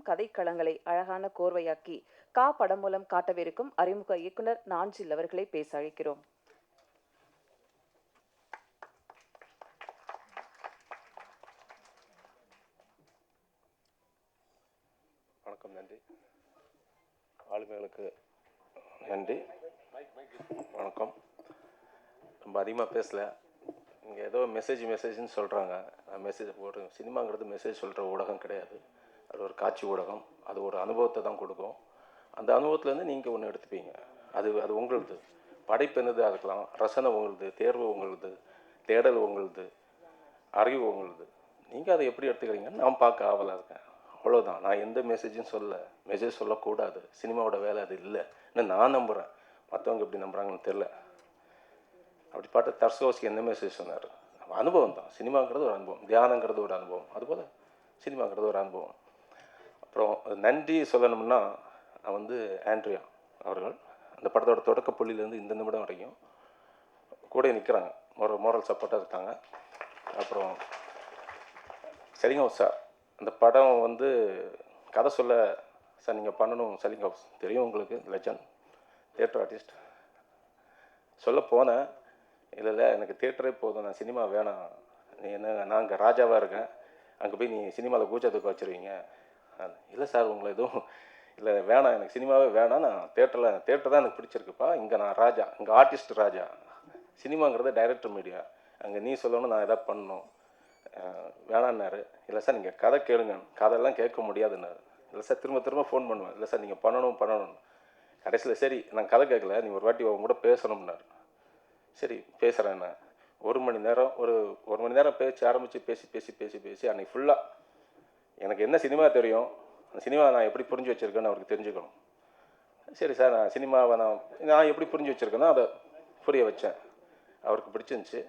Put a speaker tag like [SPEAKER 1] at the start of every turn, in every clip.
[SPEAKER 1] இருக்கும் கதைக்களங்களை அழகான கோர்வையாக்கி கா படம் மூலம் காட்டவிருக்கும் அறிமுக இயக்குனர் நாஞ்சில் அவர்களை பேச அழைக்கிறோம்.
[SPEAKER 2] வணக்கம் நன்றி. ஆளுமைகளுக்கு நன்றி. வணக்கம். ரொம்ப அதிகமாக பேசல. இங்கே ஏதோ மெசேஜ் மெசேஜ்னு சொல்கிறாங்க மெசேஜ் போட்டு சினிமாங்கிறது மெசேஜ் சொல்கிற ஊடகம் கிடையாது. அது ஒரு காட்சி ஊடகம். அது ஒரு அனுபவத்தை தான் கொடுக்கும். அந்த அனுபவத்துலேருந்து நீங்கள் ஒன்று எடுத்துப்பீங்க. அது அது உங்களுது. படைப்பு என்னதாக இருக்கலாம் ரசனை உங்களுது தேர்வு உங்களுது தேடல் உங்களுது அறிவு உங்களுது. நீங்கள் அதை எப்படி எடுத்துக்கிறீங்கன்னு நான் பார்க்க ஆவலாக இருக்கேன். அவ்வளோதான் நான் எந்த மெசேஜும் சொல்ல மெசேஜ் சொல்லக்கூடாது. சினிமாவோட வேலை அது இல்லைன்னு நான் நம்புகிறேன் மற்றவங்க எப்படி நம்புகிறாங்கன்னு தெரில அப்படி பார்த்து தர்சோஸ்கி என்ன மெசேஜ் சொன்னார்? அனுபவம் தான். சினிமாங்கிறது ஒரு அனுபவம். தியானங்கிறது ஒரு அனுபவம். அதுபோல் சினிமாங்கிறது ஒரு அனுபவம். அப்புறம் நன்றி சொல்லணும்னா வந்து ஆண்ட்ரியா அவர்கள். அந்த படத்தோட தொடக்க புள்ளியிலேருந்து இந்த நிமிடம் வரைக்கும் கூட நிற்கிறாங்க மொர மோரல் சப்போர்ட்டாக இருக்காங்க. அப்புறம் சரிங்க சார் அந்த படம் வந்து கதை சொல்ல சார் நீங்கள் பண்ணணும். செலிங் தெரியும் உங்களுக்கு லெஜண்ட் தேட்டர் ஆர்டிஸ்ட் சொல்ல போனேன். இல்லை இல்லை எனக்கு தேட்டரே போதும். நான் சினிமா வேணாம். நீ என்ன நான் இங்கே ராஜாவாக இருக்கேன். அங்கே போய் நீ சினிமாவில் கூச்சத்துக்கு வச்சுருவீங்க. இல்லை சார் உங்களை எதுவும் இல்லை வேணாம் எனக்கு சினிமாவே வேணாம். நான் தேட்டரில் தேட்டர் தான் எனக்கு பிடிச்சிருக்குப்பா. இங்கே நான் ராஜா இங்கே ஆர்டிஸ்ட் ராஜா. சினிமாங்கிறது டைரக்டர் மீடியா அங்கே நீ சொல்லணும் நான் எதாவது பண்ணணும். வேணான்னாரு இல்லை சார் நீங்கள் கதை கேளுங்க. கதையெல்லாம் கேட்க முடியாதுன்னாரு. இல்லை சார் திரும்ப திரும்ப ஃபோன் பண்ணுவேன். இல்லை சார் நீங்கள் பண்ணணும் பண்ணணும். கடைசியில் சரி நான் கதை கேட்கல. நீ ஒரு வாட்டி அவங்க கூட பேசணும்னாரு. சரி பேசுகிறேன் நான் ஒரு மணி நேரம் ஒரு ஒரு மணி நேரம் பேச்சு ஆரம்பித்து பேசி பேசி பேசி பேசி அன்றைக்கி ஃபுல்லாக எனக்கு என்ன சினிமா தெரியும்? அந்த சினிமா நான் எப்படி புரிஞ்சு வச்சுருக்கேன்னு அவருக்கு தெரிஞ்சுக்கணும். சரி சார் நான் சினிமாவை நான் நான் எப்படி புரிஞ்சு வச்சுருக்கேனோ அதை புரிய வச்சேன். அவருக்கு பிடிச்சிருந்துச்சு.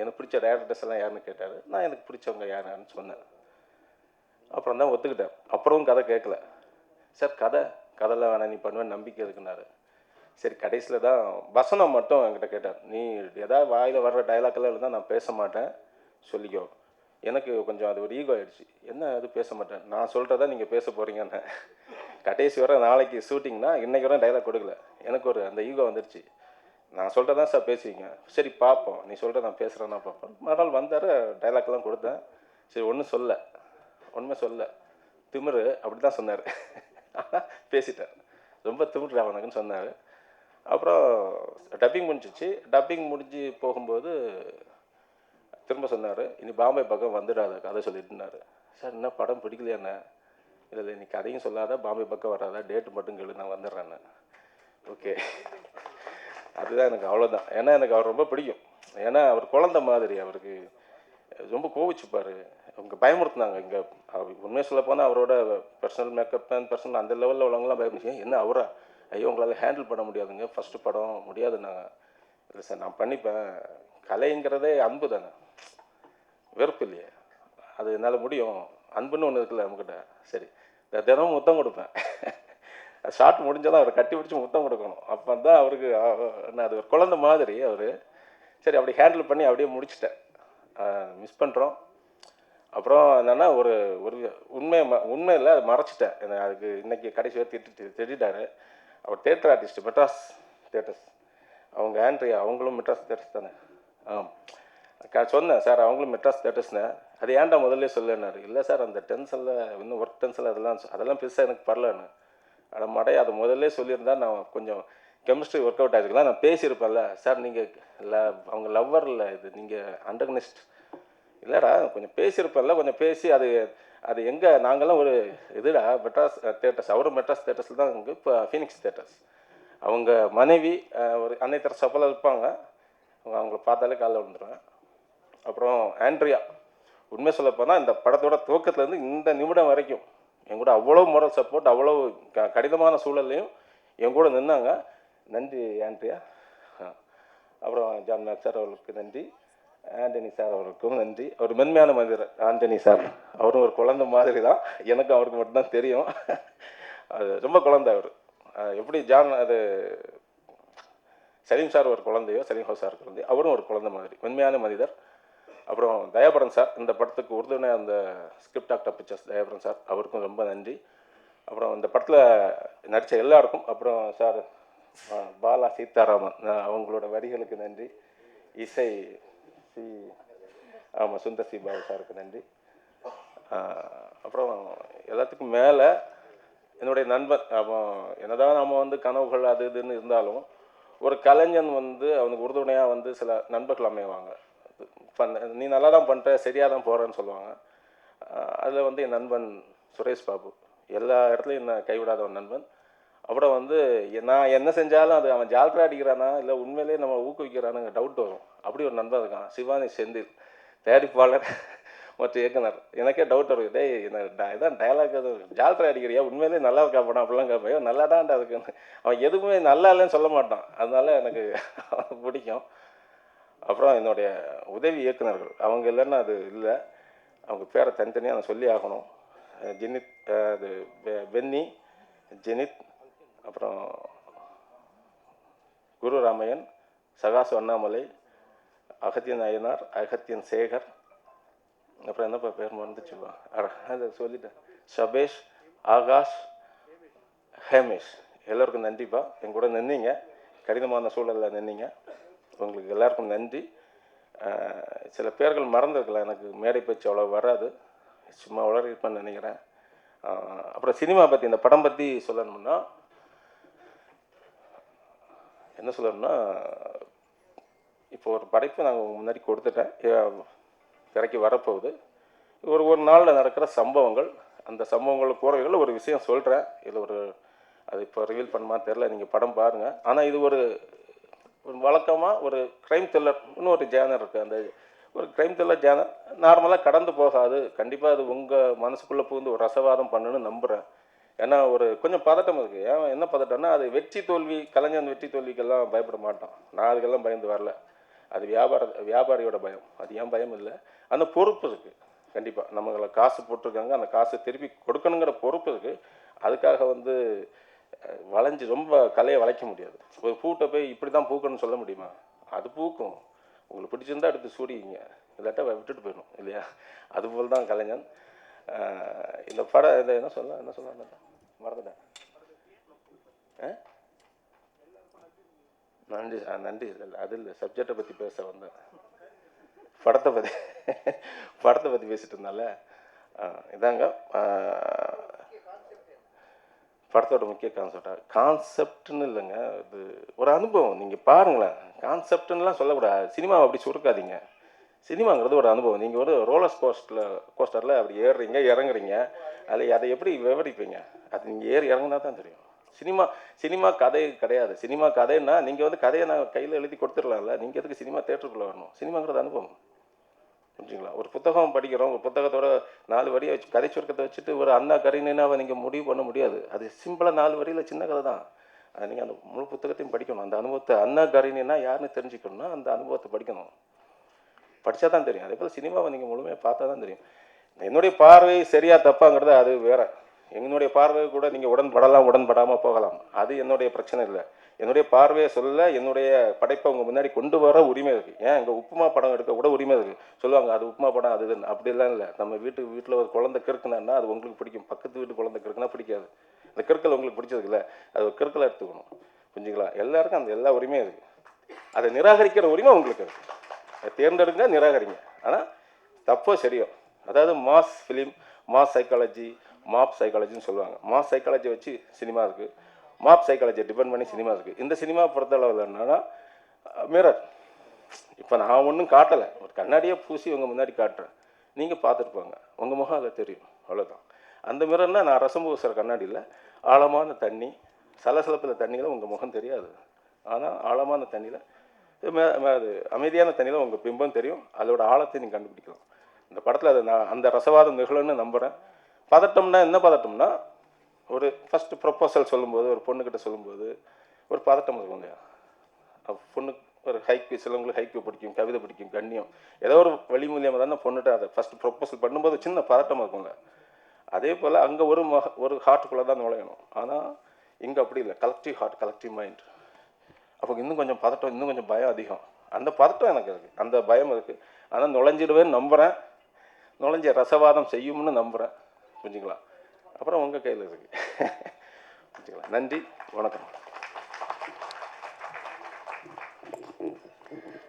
[SPEAKER 2] எனக்கு பிடிச்ச டேரக்டர்ஸ் எல்லாம் யாருன்னு கேட்டார். நான் எனக்கு பிடிச்சவங்க யாருன்னு சொன்னேன். அப்புறம் தான் ஒத்துக்கிட்டேன். அப்புறம் கதை கேட்கல. சார் கதை கதைலாம் வேணாம் நீ பண்ணுவேன் நம்பிக்கை இருக்குனாரு. சரி கடைசியில் தான் வசனம் மட்டும் என்கிட்ட கேட்டார். நீ ஏதாவது வாயில் வர்ற டைலாக்லாம் இருந்தால் நான் பேச மாட்டேன். சொல்லிக்கோ. எனக்கு கொஞ்சம் அது ஒரு ஈகோ ஆயிடுச்சு. என்ன அது பேச மாட்டேன்? நான் சொல்கிறதா நீங்கள் பேச போகிறீங்கன்னு கடைசி வர நாளைக்கு ஷூட்டிங்னா இன்றைக்கி வர டைலாக் கொடுக்கல. எனக்கு ஒரு அந்த ஈகோ வந்துடுச்சு நான் சொல்கிறதான் சார் பேசுவீங்க. சரி பார்ப்போம். நீ சொல்கிற நான் பேசுகிறேன்னா பார்ப்போம். மறுநாள் வந்தார் டைலாக்லாம் கொடுத்தேன். சரி ஒன்றும் சொல்ல. ஒன்றுமே சொல்ல. திமிரு அப்படி தான் சொன்னார் பேசிட்டார். ரொம்ப திமிரு அவனுக்குன்னு சொன்னார். அப்புறம் டப்பிங் முடிஞ்சிச்சு. டப்பிங் முடிஞ்சு போகும்போது திரும்ப சொன்னார் இனி பாம்பே பக்கம் வந்துடாத கதை சொல்லிட்டுனாரு. சார் என்ன படம் பிடிக்கலையாண்ணே? இல்லை இல்லை நீ கதையும் சொல்லாத பாம்பே பக்கம் வராத டேட்டு மட்டும் கேளு நான் வந்துடுறேன்னு ஓகே. அதுதான் எனக்கு அவ்வளோதான் ஏன்னா எனக்கு அவர் ரொம்ப பிடிக்கும். ஏன்னா அவர் குழந்த மாதிரி அவருக்கு. ரொம்ப கோவிச்சுப்பார். அவங்க பயமுறுத்துனாங்க. இங்கே உண்மையை சொல்ல போனால் அவரோட பர்சனல் மேக்கப் அண்ட் பர்சனல் அந்த லெவலில் உள்ளவங்களாம் பயப்படுச்சு என்ன அவரா? ஐயோ உங்களால் ஹேண்டில் பண்ண முடியாதுங்க. ஃபஸ்ட்டு படம் முடியாதுன்னாங்க. இல்லை சார் நான் பண்ணிப்பேன். கலைங்கிறதே அன்பு தானே. வெறுப்பு இல்லையே. அது என்னால் முடியும். அன்புன்னு ஒன்று இருக்குல்ல நம்மக்கிட்ட சரி. தினமும் முத்தம் கொடுப்பேன். ஷார்ட் முடிஞ்சாலும் அவரை கட்டி பிடிச்சி முத்தம் கொடுக்கணும். அப்போ தான் அவருக்கு என்ன அது ஒரு குழந்த மாதிரி அவர். சரி அப்படி ஹேண்டில் பண்ணி அப்படியே முடிச்சிட்டேன். மிஸ் பண்ணுறோம் அப்புறம் என்னென்னா ஒரு ஒரு உண்மை ம அதை மறைச்சிட்டேன். அதுக்கு இன்றைக்கி கடைசி வரை திட்டு திட்டாரு அவர் தேட்டர் ஆர்டிஸ்ட் மெட்ராஸ் தேட்டர்ஸ் அவங்க ஆண்ட்ரியா அவங்களும் மெட்ராஸ் தேட்டர்ஸ் தானே? ஆ சொன்னேன் சார் அவங்களும் மெட்ராஸ் தேட்டர்ஸ்னு அது ஏன்டா முதல்ல சொல்லுன்னாரு இல்லை சார் அந்த டென்ஷனில் இன்னும் ஒர்க் டென்ஷனில் அதெல்லாம் அதெல்லாம் பெருசாக எனக்கு பரலன்னு. ஆனால் மடையை அதை முதல்ல சொல்லியிருந்தா நான் கொஞ்சம் கெமிஸ்ட்ரி ஒர்க் அவுட் ஆகிருக்கலாம் நான் பேசியிருப்பேன்ல. சார் நீங்கள் இல்லை அவங்க லவ்வர் இல்லை இது நீங்கள் அண்டர்கனிஸ்ட் இல்லைடா கொஞ்சம் பேசியிருப்பேன்ல கொஞ்சம் பேசி அது அது எங்கே நாங்களாம் ஒரு இதுடா மெட்ராஸ் தேட்டர்ஸ் அவரும் மெட்ராஸ் தேட்டர்ஸில் தான் இங்கே இப்போ ஃபீனிக்ஸ் தேட்டர்ஸ் அவங்க மனைவி ஒரு அன்னை தர சப்பலில் இருப்பாங்க. அவங்க அவங்கள பார்த்தாலே காலைல விழுந்துருவேன். அப்புறம் ஆண்ட்ரியா. உண்மை சொல்ல போனால் இந்த படத்தோட துவக்கத்துலேருந்து இந்த நிமிடம் வரைக்கும் என் கூட அவ்வளோ moral சப்போர்ட் அவ்வளோ க கடினமான சூழல்லையும் என் கூட நின்னாங்க. நன்றி ஆண்ட்ரியா. அப்புறம் ஜான் மேக் சார் அவர்களுக்கு நன்றி. ஆண்டனி சார் அவருக்கும் நன்றி. அவர் மென்மையான மனிதர் ஆண்டனி சார். அவரும் ஒரு குழந்தை மாதிரி தான் எனக்கும் அவருக்கு மட்டும்தான் தெரியும். அது ரொம்ப குழந்தை அவர். எப்படி ஜான் அது சலீம் சார் ஒரு குழந்தையோ சலீம் ஹோ சார் குழந்தை அவரும் ஒரு குழந்தை மாதிரி மென்மையான மனிதர். அப்புறம் தயாபரன் சார் இந்த படத்துக்கு உறுதுணை அந்த script actor pictures Dayabaran sir அவருக்கும் ரொம்ப நன்றி. அப்புறம் இந்த படத்தில் நடித்த எல்லாருக்கும் அப்புறம் சார் பாலா சீதாராமன் அவங்களோட வரிகளுக்கு நன்றி. இசை சி ஆமாம் சுந்தர் சி பாபு சாருக்கு நன்றி. அப்புறம் எல்லாத்துக்கும் மேலே என்னுடைய நண்பன் அவன் என்னதான் நம்ம வந்து கனவுகள் அது இதுன்னு இருந்தாலும் ஒரு கலைஞன் வந்து அவனுக்கு உறுதுணையாக வந்து சில நண்பர்கள் அமைவாங்க. பண்ண நீ நல்லா தான் பண்ணுற சரியாக தான் போகிறேன்னு சொல்லுவாங்க அதில் வந்து என் நண்பன் சுரேஷ் பாபு. எல்லா இடத்துலையும் என்ன கைவிடாத ஒரு நண்பன். அப்புறம் வந்து நான் என்ன செஞ்சாலும் அது அவன் ஜால்ரா அடிக்கிறானா இல்லை உண்மையிலேயே நம்ம ஊக்குவிக்கிறானுங்க டவுட் வரும். அப்படி ஒரு நண்பன் இருக்கான் சிவானி செந்தில் தயாரிப்பாளர் மற்றும் இயக்குனர். எனக்கே டவுட் வரும். டேய் இந்த ட- இதான் டயலாக் அது ஜால்ரா அடிக்கிறியா? உண்மையிலே நல்லா இருக்கா படம் அப்படிலாம் கேட்பையோ நல்லா தான்டா இருக்குன்னு. அவன் எதுவுமே நல்லா இல்லைன்னு சொல்ல மாட்டான். அதனால எனக்கு பிடிக்கும். அப்புறம் என்னுடைய உதவி இயக்குனர்கள் அவங்க இல்லைன்னா அது இல்லை. அவங்க பேரை தனித்தனியாக நான் சொல்லி ஆகணும். ஜெனித் அது பெ- பென்னி ஜெனித் அப்புறம் குரு ராமையன் சகாசு அண்ணாமலை அகத்தியன் அய்யனார் அகத்தியன் சேகர் அப்புறம் என்னப்பா பேர் மறந்துச்சுப்பா அட, அதை சொல்லிட்டேன். சபேஷ் ஆகாஷ் ஹேமேஷ். எல்லோருக்கும் நன்றிப்பா. என் கூட நின்னீங்க. கடினமான சூழலில் நின்னீங்க. உங்களுக்கு எல்லாருக்கும் நன்றி. சில பேர்கள் மறந்துருக்கலாம் எனக்கு மேடை பேச்சு அவ்வளோ வராது. சும்மா உளறிருப்பேன்னு நினைக்கிறேன். அப்புறம் சினிமா பற்றி இந்த படம் பற்றி சொல்லணும்னா என்ன சொல்லணும்னா இப்போ ஒரு படைப்பு நாங்கள் முன்னாடி கொடுத்துட்டேன். இறக்கி வரப்போகுது. ஒரு ஒரு நாளில் நடக்கிற சம்பவங்கள் அந்த சம்பவங்கள் கூறவைகள் ஒரு விஷயம் சொல்கிறேன் இதில் ஒரு அது இப்போ ரிவீல் பண்ணுமா தெரில நீங்கள் படம் பாருங்கள் ஆனால் இது ஒரு ஒரு வழக்கமாக ஒரு க்ரைம் த்ரில்லர் இன்னும் ஒரு ஜேனர் இருக்குது அந்த ஒரு க்ரைம் த்ரில்லர் ஜேனர் நார்மலாக கடந்து போகாது. கண்டிப்பாக அது உங்கள் மனசுக்குள்ளே புகுந்து ஒரு ரசவாதம் பண்ணுன்னு நம்புகிறேன் ஏன்னா ஒரு கொஞ்சம் பதட்டம் இருக்குது ஏன் என்ன பதட்டம்னா அது வெற்றி தோல்வி கலைஞன் வெற்றி தோல்விக்கெல்லாம் பயப்பட மாட்டான். நான் அதுக்கெல்லாம் பயந்து வரல. அது வியாபார வியாபாரியோட பயம். அது ஏன் பயம் இல்லை? அந்த பொறுப்பு இருக்குது கண்டிப்பாக நம்மளை காசு போட்டிருக்காங்க. அந்த காசை திருப்பி கொடுக்கணுங்கிற பொறுப்பு இருக்குது அதுக்காக வந்து வளைஞ்சு ரொம்ப கலையை வளைக்க முடியாது. ஒரு பூட்டை போய் இப்படி தான் பூக்கணும்னு சொல்ல முடியுமா? அது பூக்கும். உங்களுக்கு பிடிச்சிருந்தா எடுத்து சூடிங்க இல்லாட்டா விட்டுட்டு போயிடும் இல்லையா? அதுபோல் தான் கலைஞன். இந்த படம் இதை என்ன சொல்ல என்ன சொல்ல மறந்துட்டேன். ஆ? நன்றி ஆ, நன்றி. இல்லை இல்லை அது இல்லை. சப்ஜெக்டை பற்றி பேச வந்தேன். படத்தை பற்றி படத்தை பற்றி பேசிட்டு இருந்தால? இதாங்க படத்தோட முக்கிய கான்செப்டா கான்செப்ட்னு இல்லைங்க இது ஒரு அனுபவம். நீங்கள் பாருங்களேன் கான்செப்ட்னுலாம் சொல்லக்கூடாது. சினிமாவை அப்படி சுருக்காதீங்க. சினிமாங்கிறது ஒரு அனுபவம். நீங்கள் ஒரு ரோலர் கோஸ்டில் கோஸ்டரில் அப்படி ஏறுறீங்க இறங்குறீங்க அதில் அதை எப்படி விவரிப்பீங்க? அது நீங்கள் ஏறி இறங்குனா தான் தெரியும். சினிமா சினிமா கதை கிடையாது. சினிமா கதைன்னா நீங்கள் வந்து கதையை நான் கையில் எழுதி கொடுத்துடலாம்ல. நீங்கள் எதுக்கு சினிமா தேட்டருக்குள்ளே வரணும்? சினிமாங்கிறது அனுபவம். புரிஞ்சுங்களா? ஒரு புத்தகம் படிக்கிறோம் ஒரு புத்தகத்தோட நாலு வரியை வச்சு கதை சுருக்கத்தை வச்சுட்டு ஒரு அண்ணா கரிணைனாவை நீங்கள் முடிவு பண்ண முடியாது. அது சிம்பிளாக நாலு வரியில் சின்ன கதை தான். அது நீங்கள் அந்த முழு புத்தகத்தையும் படிக்கணும். அந்த அனுபவத்தை அண்ணா கரிணைனா யாருன்னு தெரிஞ்சுக்கணும்னா அந்த அனுபவத்தை படிக்கணும். படித்தா தான் தெரியும். அதே போல் சினிமாவை நீங்கள் முழுமையாக பார்த்தா தான் தெரியும். என்னுடைய பார்வை சரியாக தப்பாங்கிறது அது வேறு. என்னுடைய பார்வை கூட நீங்கள் உடன்படலாம் உடன்படாமல் போகலாம். அது என்னுடைய பிரச்சனை இல்லை. என்னுடைய பார்வையை சொல்ல என்னுடைய படைப்பை உங்கள் முன்னாடி கொண்டு வர உரிமை இருக்குது ஏன்? இங்கே உப்புமா படம் எடுக்க கூட உரிமை இருக்குது சொல்லுவாங்க அது உப்புமா படம் அது இதுன்னு. அப்படிலாம் இல்லை. நம்ம வீட்டுக்கு வீட்டில் ஒரு குழந்தை கிறுக்குனா அது உங்களுக்கு பிடிக்கும். பக்கத்து வீட்டு குழந்தை கிறுக்குனா பிடிக்காது. அந்த கிறுக்கல் உங்களுக்கு பிடிச்சது இல்லை. அது ஒரு எடுத்துக்கணும். புரிஞ்சுங்களா? எல்லாருக்கும் அந்த எல்லா உரிமையும் இருக்குது அதை நிராகரிக்கிற உரிமை உங்களுக்கு இருக்குது அதை தேர்ந்தெடுங்க நிராகரிங்க. ஆனால் தப்போ சரியோ? அதாவது mass film mass psychology mob சைக்காலஜின்னு சொல்லுவாங்க. மாப் சைக்காலஜி வச்சு சினிமா இருக்குது மாப் சைக்காலஜியை டிபெண்ட் பண்ணி சினிமா இருக்குது இந்த சினிமா பொறுத்தளவில் என்னன்னா மிரர் இப்போ நான் ஒன்றும் காட்டலை. ஒரு கண்ணாடியை பூசி உங்கள் முன்னாடி காட்டுறேன். நீங்கள் பார்த்துருப்பாங்க உங்கள் முகம் அதில் தெரியும். அவ்வளோதான் அந்த மிரர்னா நான் ரசம் பூசுகிற கண்ணாடியில் ஆழமான தண்ணி. சலசலப்பில் தண்ணியில் உங்கள் முகம் தெரியாது. ஆனால் ஆழமான தண்ணியில் அது அமைதியான தண்ணியில் உங்கள் பிம்பம் தெரியும். அதோட ஆழத்தை நீங்கள் கண்டுபிடிக்கலாம். இந்த படத்தில் அதை நான் அந்த ரசவாதம் நிகழும்னு நம்புகிறேன் பதட்டம்னா என்ன பதட்டம்னா ஒரு ஃபஸ்ட்டு ப்ரொப்போசல் சொல்லும்போது ஒரு பொண்ணுக்கிட்ட சொல்லும்போது ஒரு பதட்டம் இருக்கும் இல்லையா? பொண்ணு பொண்ணுக்கு ஒரு ஹைக்கு சிலவங்களுக்கு ஹைக்கு பிடிக்கும் கவிதை பிடிக்கும் கண்ணியம். ஏதோ ஒரு வழி மூலியமாக தானே பொண்ணுகிட்ட அதை ஃபஸ்ட்டு ப்ரொப்போசல் பண்ணும்போது சின்ன பதட்டம் இருக்கும்ல. அதே போல் அங்கே ஒரு மக ஒரு ஹார்ட்டுக்குள்ளே தான் நுழையணும். ஆனால் இங்கே அப்படி இல்லை. கலெக்டிவ் ஹார்ட் கலெக்டிவ் மைண்ட் அப்போ இன்னும் கொஞ்சம் பதட்டம் இன்னும் கொஞ்சம் பயம் அதிகம். அந்த பதட்டம் எனக்கு இருக்குது அந்த பயம் இருக்குது ஆனால் நுழைஞ்சிடுவேன்னு நம்புகிறேன் நுழைஞ்ச ரசவாதம் செய்யும்னு நம்புகிறேன் புரிஞ்சுங்களா? அப்புறம் உங்கள் கையில் இருக்குது புரிஞ்சுங்களா? நன்றி வணக்கம்.